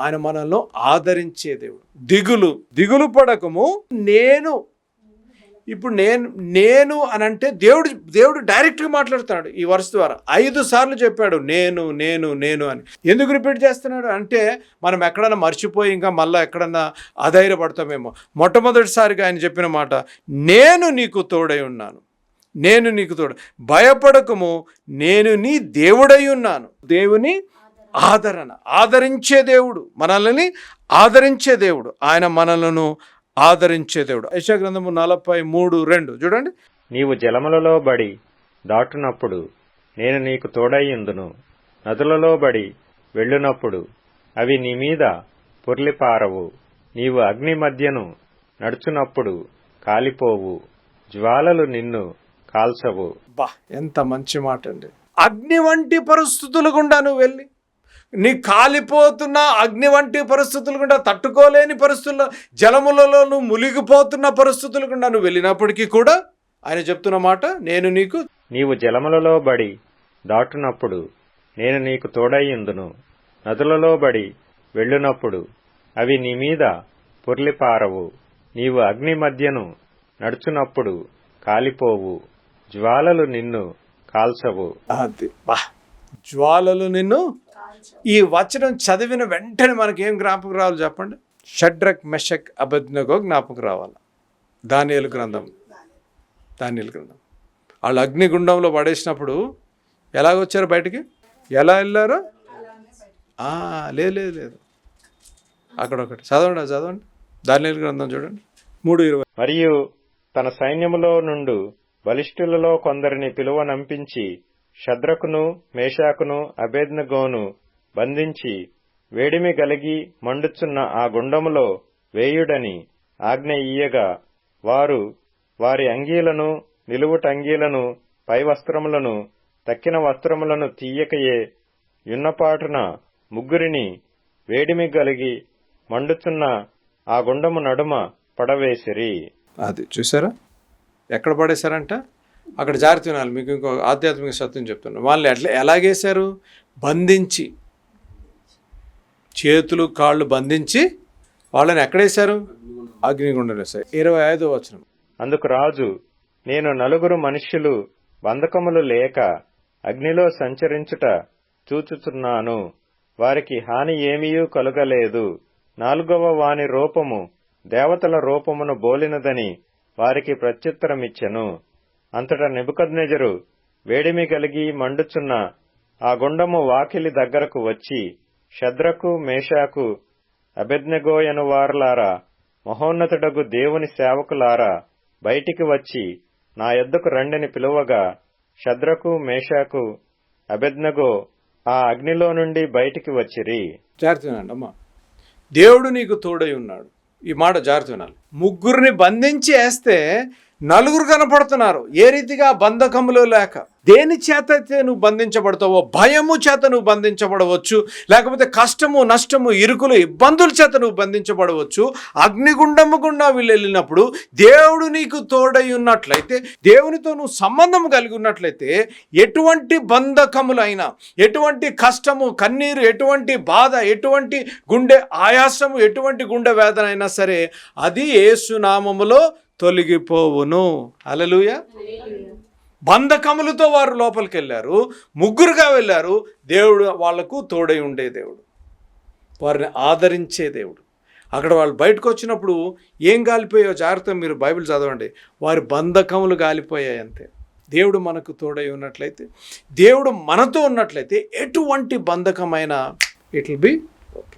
ఆయన మనల్ని ఆదరించే దేవుడు. దిగులు దిగులు పడకము. నేను ఇప్పుడు నేను నేను అని అంటే దేవుడు దేవుడు డైరెక్ట్గా మాట్లాడుతున్నాడు ఈ వరుస ద్వారా. ఐదు సార్లు చెప్పాడు నేను నేను నేను అని. ఎందుకు రిపీట్ చేస్తున్నాడు? అంటే మనం ఎక్కడన్నా మర్చిపోయి ఇంకా మళ్ళీ ఎక్కడన్నా అధైర్యపడతామేమో. మొట్టమొదటిసారిగా ఆయన చెప్పిన మాట నేను నీకు తోడై ఉన్నాను. నేను నీకు తోడు. భయపడకము నేను నీ దేవుడై ఉన్నాను. దేవుని ఆదరణ. ఆదరించే దేవుడు మనల్ని ఆదరించే దేవుడు. ఆయన మనలను ఆదరించే దేవుడు. యశా గ్రంథము నలభై మూడు రెండు. చూడండి. నీవు జలములలో బడి దాటునప్పుడు నేను నీకు తోడయ్యుందును నదులలో బడి వెళ్ళునప్పుడు అవి నీ మీద పొర్లిపారవు. నీవు అగ్ని మధ్యను నడుచునప్పుడు కాలిపోవు. జ్వాలలు నిన్ను కాల్చవు. బా ఎంత మంచి మాట అండి అగ్ని వంటి పరిస్థితులు గుండా నువ్వు వెళ్ళి. నీ కాలిపోతున్న అగ్ని వంటి పరిస్థితులు గుండా తట్టుకోలేని పరిస్థితుల్లో జలములలో నువ్వు మునిగిపోతున్న పరిస్థితులు గుండా నువ్వు వెళ్ళినప్పటికీ కూడా ఆయన చెప్తున్న మాట నేను నీకు నీవు జలములలో బడి దాటునప్పుడు నేను నీకు తోడయ్యుందును నదులలో బడి వెళ్ళునప్పుడు అవి నీ మీద పొర్లిపారవు. నీవు అగ్ని మధ్యను నడుచునప్పుడు కాలిపోవు. జ్వాలలు నిన్ను కాల్చవు. జ్వాలలు నిన్ను ఈ వచనం చదివిన వెంటనే మనకి ఏం జ్ఞాపకం రావాలి చెప్పండి? షడ్రక్ మెషక్ అభజ్ఞకో జ్ఞాపకం రావాలి? దానియలు గ్రంథం. దానియలు గ్రంథం. వాళ్ళు అగ్నిగుండంలో పడేసినప్పుడు ఎలాగొచ్చారు బయటికి? ఎలా వెళ్ళారు? లేదు లేదు లేదు. అక్కడ ఒకటి చదవండి చదవండి. దానియలు గ్రంథం చూడండి. మూడు ఇరవై. మరియు తన సైన్యములో నుండు బలిష్ఠులలో కొందరిని పిలువనంపించి శద్రకును మేషాకును అభేద్నగోను బంధించి వేడిమి గలిగి మండుచున్న ఆ గుండములో వేయుడని ఆజ్ఞ ఇయ్యగా వారు వారి అంగీలను నిలువుటంగీలను పై వస్త్రములను తక్కిన వస్త్రములను తీయకయే యున్నపాటున ముగ్గురిని వేడిమి కలిగి మండుచున్న ఆ గుండము నడుమ పడవేసిరి. అది చూసారా? ఎక్కడ పడేశారంట? అక్కడ జాగ్రత్త వినాలి మీకు ఇంకో ఆధ్యాత్మిక సత్యం చెప్తున్నా. వాళ్ళని ఎట్లా ఎలాగేశారు? బంధించి చేతులు కాళ్ళు బంధించి వాళ్ళని ఎక్కడేశారు? అగ్నిగుండం సార్. ఇరవై ఐదో వచనం. అందుకు రాజు నేను నలుగురు మనుష్యులు బంధకములు లేక అగ్నిలో సంచరించుట చూచుచున్నాను. వారికి హాని ఏమీయూ కలుగలేదు. నాలుగవ వాని రూపము దేవతల రూపమును బోలినదని వారికి ప్రత్యుత్తరమిచ్చెను. అంతటా నెబుకద్నెజరు వేడిమి కలిగి మండుచున్న ఆ గుండము వాకిలి దగ్గరకు వచ్చి శద్రకు మేషాకు అబెద్నెగోయను మహోన్నతుడగు దేవుని సేవకులారా బయటికి వచ్చి నా ఎద్దకు రండిని పిలువగా శద్రకు మేషాకు అబెద్నగో ఆ అగ్నిలో నుండి బయటికి వచ్చిరి. జాగ్రత్త అమ్మా. దేవుడు నీకు తోడై ఉన్నాడు. ఈ మాట జాగ్రత్త ముగ్గురిని బంధించి వేస్తే నలుగురు కనపడుతున్నారు. ఏ రీతిగా బంధకములు లేక. దేని చేత అయితే నువ్వు బంధించబడతావో భయము చేత నువ్వు బంధించబడవచ్చు లేకపోతే కష్టము నష్టము ఇరుకులు ఇబ్బందుల చేత నువ్వు బంధించబడవచ్చు. అగ్నిగుండము గుండా వీళ్ళు వెళ్ళినప్పుడు దేవుడు నీకు తోడై ఉన్నట్లయితే దేవునితో నువ్వు సంబంధం కలిగి ఉన్నట్లయితే ఎటువంటి బంధకములైనా ఎటువంటి కష్టము కన్నీరు ఎటువంటి బాధ ఎటువంటి గుండె ఆయాసము ఎటువంటి గుండె వేదన అయినా సరే అది ఏసునామములో తొలగిపోవును. అలలుయ బంధకములతో వారు లోపలికి వెళ్ళారు ముగ్గురుగా వెళ్ళారు. దేవుడు వాళ్ళకు తోడై ఉండే దేవుడు. వారిని ఆదరించే దేవుడు. అక్కడ వాళ్ళు బయటకు వచ్చినప్పుడు ఏం గాలిపోయో జాగ్రత్త మీరు బైబిల్ చదవండి. వారి బంధకములు గాలిపోయాయి అంతే. దేవుడు మనకు తోడై ఉన్నట్లయితే దేవుడు మనతో ఉన్నట్లయితే ఎటువంటి బంధకమైన ఇట్ విల్ బి